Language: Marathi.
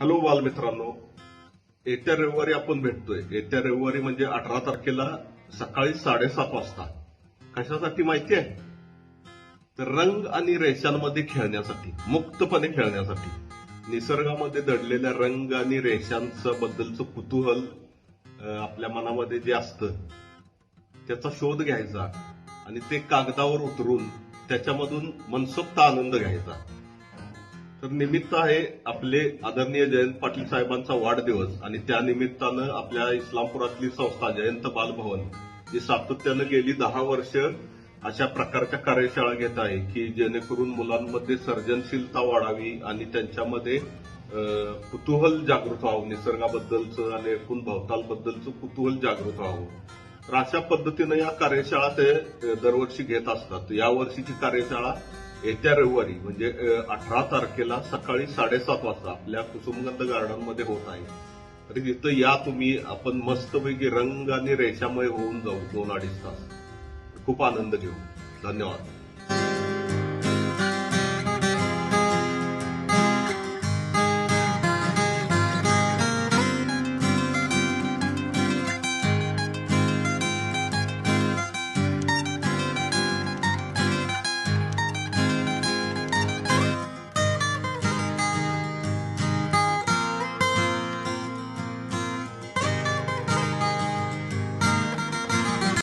हॅलो बालमित्रांनो येत्या रविवारी आपण भेटतोय. येत्या रविवारी म्हणजे अठरा तारखेला सकाळी साडेसात वाजता. कशासाठी माहिती आहे? तर रंग आणि रेषांमध्ये खेळण्यासाठी मुक्तपणे खेळण्यासाठी. निसर्गामध्ये दडलेल्या रंग आणि रेषांचं बद्दलचं कुतूहल आपल्या मनामध्ये जे असतं त्याचा शोध घ्यायचा आणि ते कागदावर उतरून त्याच्यामधून मनसोक्त आनंद घ्यायचा. तर निमित्त आहे आपले आदरणीय जयंत पाटील साहेबांचा वाढदिवस आणि त्या निमित्तानं आपल्या इस्लामपुरातली संस्था जयंत बालभवन जी सातत्यानं गेली दहा वर्ष अशा प्रकारच्या कार्यशाळा घेत आहे की जेणेकरून मुलांमध्ये सर्जनशीलता वाढावी आणि त्यांच्यामध्ये कुतूहल जागृत व्हावं. निसर्गाबद्दलचं आणि एकूण भवतालबद्दलचं कुतूहल जागृत व्हावं. तर अशा पद्धतीनं या कार्यशाळा ते दरवर्षी घेत असतात. या वर्षीची कार्यशाळा येत्या रविवारी म्हणजे अठरा तारखेला सकाळी साडेसात वाजता आपल्या कुसुमगंध गार्डनमध्ये होत आहे. तरी तिथं या तुम्ही आपण मस्तपैकी रंग आणि रेषामय होऊन जाऊ दोन अडीच तास. खूप आनंद घेऊ. धन्यवाद.